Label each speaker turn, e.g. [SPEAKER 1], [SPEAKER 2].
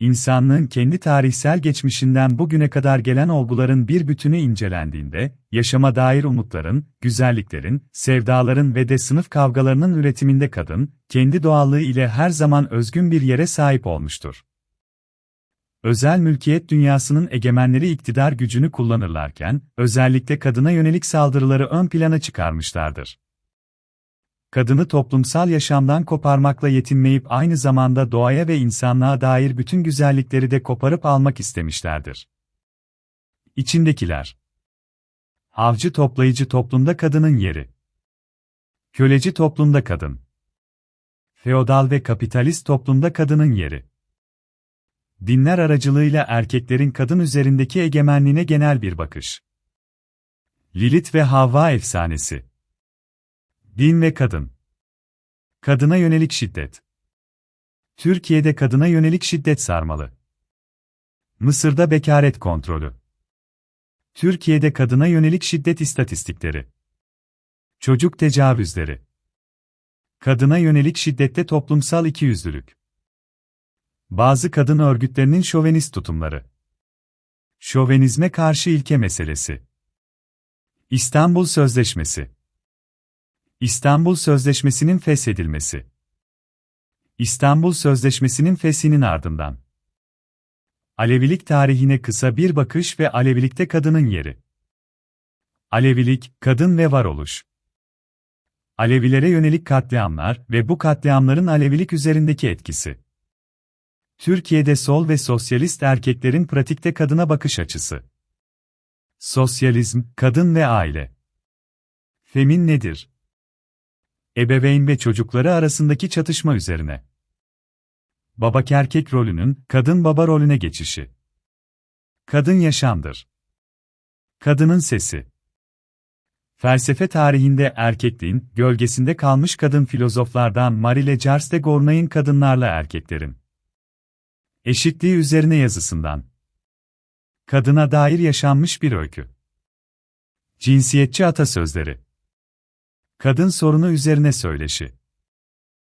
[SPEAKER 1] İnsanlığın kendi tarihsel geçmişinden bugüne kadar gelen olguların bir bütünü incelendiğinde, yaşama dair umutların, güzelliklerin, sevdaların ve de sınıf kavgalarının üretiminde kadın, kendi doğallığı ile her zaman özgün bir yere sahip olmuştur. Özel mülkiyet dünyasının egemenleri iktidar gücünü kullanırlarken, özellikle kadına yönelik saldırıları ön plana çıkarmışlardır kadını toplumsal yaşamdan koparmakla yetinmeyip aynı zamanda doğaya ve insanlığa dair bütün güzellikleri de koparıp almak istemişlerdir. İçindekiler. Avcı toplayıcı toplumda kadının yeri. Köleci toplumda kadın. Feodal ve kapitalist toplumda kadının yeri. Dinler aracılığıyla erkeklerin kadın üzerindeki egemenliğine genel bir bakış. Lilith ve Havva efsanesi Din ve kadın. Kadına yönelik şiddet. Türkiye'de kadına yönelik şiddet sarmalı. Mısır'da bekaret kontrolü. Türkiye'de kadına yönelik şiddet istatistikleri. Çocuk tecavüzleri. Kadına yönelik şiddette toplumsal ikiyüzlülük. Bazı kadın örgütlerinin şovenist tutumları. Şovenizme karşı ilke meselesi. İstanbul Sözleşmesi İstanbul Sözleşmesi'nin feshedilmesi. İstanbul Sözleşmesi'nin feshinin ardından Alevilik tarihine kısa bir bakış ve Alevilikte kadının yeri. Alevilik, kadın ve varoluş. Alevilere yönelik katliamlar ve bu katliamların Alevilik üzerindeki etkisi. Türkiye'de sol ve sosyalist erkeklerin pratikte kadına bakış açısı. Sosyalizm, kadın ve aile. Femin nedir? Ebeveyn ve çocukları arasındaki çatışma üzerine. Baba erkek rolünün kadın baba rolüne geçişi. Kadın yaşamdır. Kadının sesi. Felsefe tarihinde erkekliğin gölgesinde kalmış kadın filozoflardan Marile Jars de Gournay'ın kadınlarla erkeklerin eşitliği üzerine yazısından kadına dair yaşanmış bir öykü. Cinsiyetçi atasözleri Kadın sorunu üzerine söyleşi.